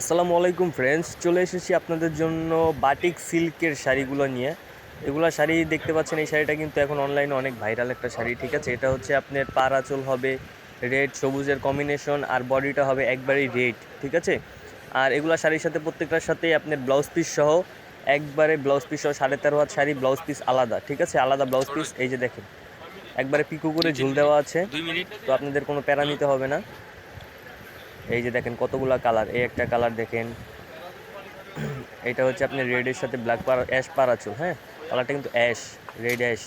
আসসালামু আলাইকুম ফ্রেন্ডস চলে এসেছি আপনাদের জন্য বাটিক সিল্কের শাড়িগুলো নিয়ে। এগুলো শাড়ি দেখতে পাচ্ছেন এই শাড়িটা কিন্তু এখন অনলাইনে অনেক ভাইরাল একটা শাড়ি ঠিক আছে? এটা হচ্ছে আপনার পার আঁচল হবে রেড সবুজের কম্বিনেশন আর বডিটা হবে একবারেই রেড ঠিক আছে? আর এগুলো শাড়ির সাথে প্রত্যেকটার সাথে আপনার ব্লাউজ পিস সহ একবারে ব্লাউজ পিস সহ সাড়ে তেরো হাত শাড়ি ব্লাউজ পিস আলাদা ঠিক আছে? আলাদা ব্লাউজ পিস এই যে দেখেন। একবারে পিকু করে ঝুল দেওয়া আছে। তো আপনাদের কোনো প্যারা নিতে হবে না। এই যে দেখেন কতগুলা কালার, এই একটা কালার দেখেন। এটা হচ্ছে আপনি রেডের সাথে ব্ল্যাক পার অ্যাশ পারাচুল হ্যাঁ? কালারটা কিন্তু অ্যাশ রেড অ্যাশ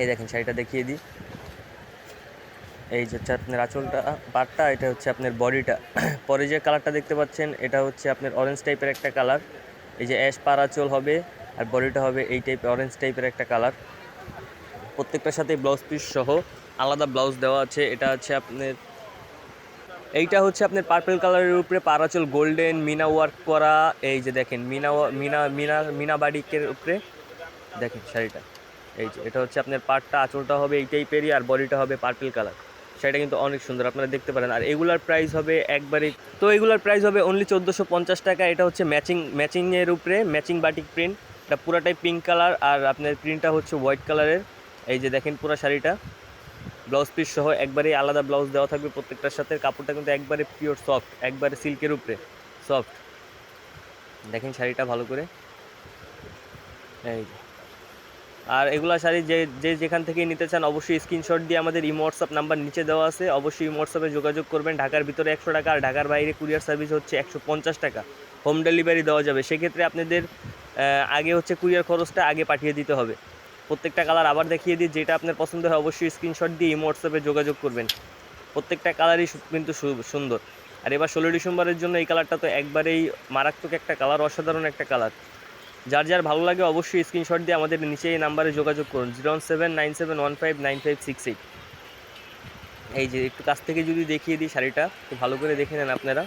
এই দেখেন, শাড়িটা দেখিয়ে দিই। এই যে হচ্ছে আপনার আঁচলটা, পাটটা, এটা হচ্ছে আপনার বডিটা। পরে যে কালারটা দেখতে পাচ্ছেন, এটা হচ্ছে আপনার অরেঞ্জ টাইপের একটা কালার। এই যে অ্যাশ পারাচল হবে, আর বডিটা হবে এই টাইপের অরেঞ্জ টাইপের একটা কালার। প্রত্যেকটার সাথে ব্লাউজ পিস সহ আলাদা ব্লাউজ দেওয়া আছে। এটা হচ্ছে আপনার এইটা হচ্ছে আপনার পার্পল কালারের উপরে পারাচল গোল্ডেন মিনা ওয়ার্ক করা, এই যে দেখেন, মিনা মিনা মিনা মিনা বাডিকের উপরে, দেখেন শাড়িটা, এই যে, এটা হচ্ছে আপনার পাটটা, আঁচলটা হবে এই টাইপেরই আর বডিটা হবে পার্পল কালার শাড়িটা কিন্তু অনেক সুন্দর, আপনারা দেখতে পারেন, আর এগুলার প্রাইস হবে একবারে, তো এগুলার প্রাইস হবে অনলি চোদ্দোশো পঞ্চাশ টাকা, এটা হচ্ছে ম্যাচিং ম্যাচিংয়ের উপরে ম্যাচিং বাটিক প্রিন্ট এটা পুরাটাই পিঙ্ক কালার আর আপনার প্রিন্টটা হচ্ছে হোয়াইট কালারের এই যে দেখেন পুরো শাড়িটা ব্লাউজ পিস সহ একবারেই আলাদা ব্লাউজ দেওয়া থাকবে প্রত্যেকটার সাথে। কাপড়টা কিন্তু একবারে পিওর সফট একবারে সিল্কের উপরে সফট দেখেন শাড়িটা ভালো করে। এই আর এগুলা শাড়ি যে যে যেখান থেকে নিতে চান অবশ্যই স্ক্রিনশট দিয়ে আমাদের ইমো হোয়াটসঅ্যাপ নাম্বার নিচে দেওয়া আছে। অবশ্যই ইমো হোয়াটসঅ্যাপে যোগাযোগ করবেন। ঢাকার ভিতরে একশো টাকা আর ঢাকার বাইরে কুরিয়ার সার্ভিস হচ্ছে একশো পঞ্চাশ টাকা। হোম ডেলিভারি দেওয়া যাবে। সেক্ষেত্রে আপনাদের আগে হচ্ছে কুরিয়ার খরচটা আগে পাঠিয়ে দিতে হবে। প্রত্যেকটা কালার আবার দেখিয়ে দিই, যেটা আপনার পছন্দ হয় অবশ্যই স্ক্রিনশট দিয়ে ইমো হোয়াটসঅ্যাপে যোগাযোগ করবেন। প্রত্যেকটা কালারই কিন্তু সুন্দর। আর এবার ষোলো ডিসেম্বরের জন্য এই কালারটা তো একবারেই মারাত্মক একটা কালার অসাধারণ একটা কালার যার যার ভালো লাগে অবশ্যই স্ক্রিনশট দিয়ে আমাদের নিচে এই নাম্বারে যোগাযোগ করুন zero seven nine seven one five nine five six eight এই যে একটু কাছ থেকে যদি দেখিয়ে দিই শাড়িটা ভালো করে দেখে নেন আপনারা।